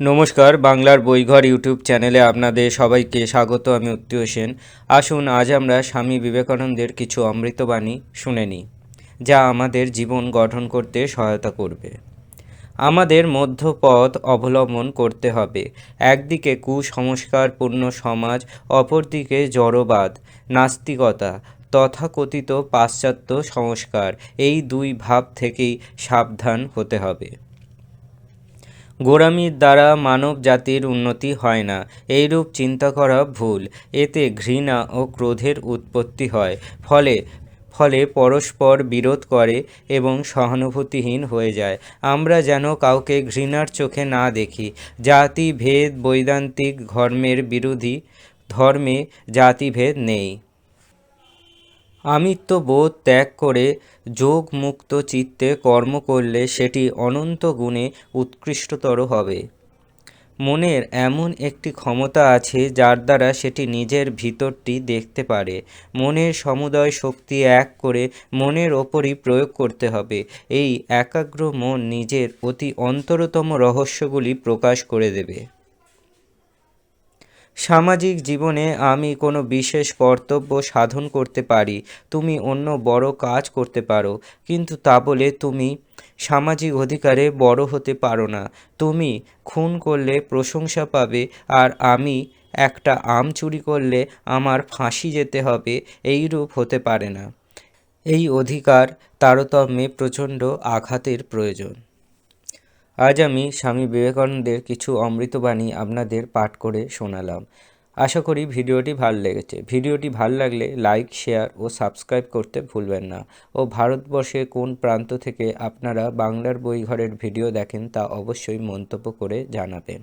নমস্কার, বাংলার বইঘর ইউটিউব চ্যানেলে আপনাদের সবাইকে স্বাগত, আমি উত্তি হোসেন আসুন, আজ আমরা স্বামী বিবেকানন্দের কিছু অমৃতবাণী শুনে নিই, যা আমাদের জীবন গঠন করতে সহায়তা করবে। আমাদের মধ্যপথ অবলম্বন করতে হবে, একদিকে কুসংস্কারপূর্ণ সমাজ, অপরদিকে জড়বাদ, নাস্তিকতা, তথাকথিত পাশ্চাত্য সংস্কার, এই দুই ভাব থেকেই সাবধান হতে হবে। গোড়ামির দ্বারা মানব জাতির উন্নতি হয় না। এইরূপ চিন্তা করা ভুল। এতে ঘৃণা ও ক্রোধের উৎপত্তি হয়। ফলে ফলে পরস্পর বিরোধ করে এবং সহানুভূতিহীন হয়ে যায়। আমরা যেন কাউকে ঘৃণার চোখে না দেখি। জাতি ভেদ বৈদান্তিক ধর্মের বিরোধী ধর্মে জাতিভেদ নেই। আমিত্ব বোধ ত্যাগ করে যোগ মুক্ত চিত্তে কর্ম করলে সেটি অনন্ত গুণে উৎকৃষ্টতর হবে। মনের এমন একটি ক্ষমতা আছে যার দ্বারা সেটি নিজের ভিতরটি দেখতে পারে। মনের সমুদয় শক্তি এক করে মনের ওপরই প্রয়োগ করতে হবে। এই একাগ্র মন নিজের অতি অন্তরতম রহস্যগুলি প্রকাশ করে দেবে। সামাজিক জীবনে আমি কোনো বিশেষ কর্তব্য সাধন করতে পারি, তুমি অন্য বড় কাজ করতে পারো, কিন্তু তা বলে তুমি সামাজিক অধিকারে বড় হতে পারো না। তুমি খুন করলে প্রশংসা পাবে, আর আমি একটা আম চুরি করলে আমার ফাঁসি যেতে হবে, এইরূপ হতে পারে না। এই অধিকার তারতম্যে প্রচণ্ড আঘাতের প্রয়োজন। আজ আমি স্বামী বিবেকানন্দের কিছু অমৃতবাণী আপনাদের পাঠ করে শোনালাম। আশা করি ভিডিওটি ভালো লেগেছে। ভিডিওটি ভালো লাগলে লাইক, শেয়ার ও সাবস্ক্রাইব করতে ভুলবেন না। ও ভারতবর্ষে কোন প্রান্ত থেকে আপনারা বাংলার বইঘরের ভিডিও দেখেন তা অবশ্যই মন্তব্য করে জানাবেন।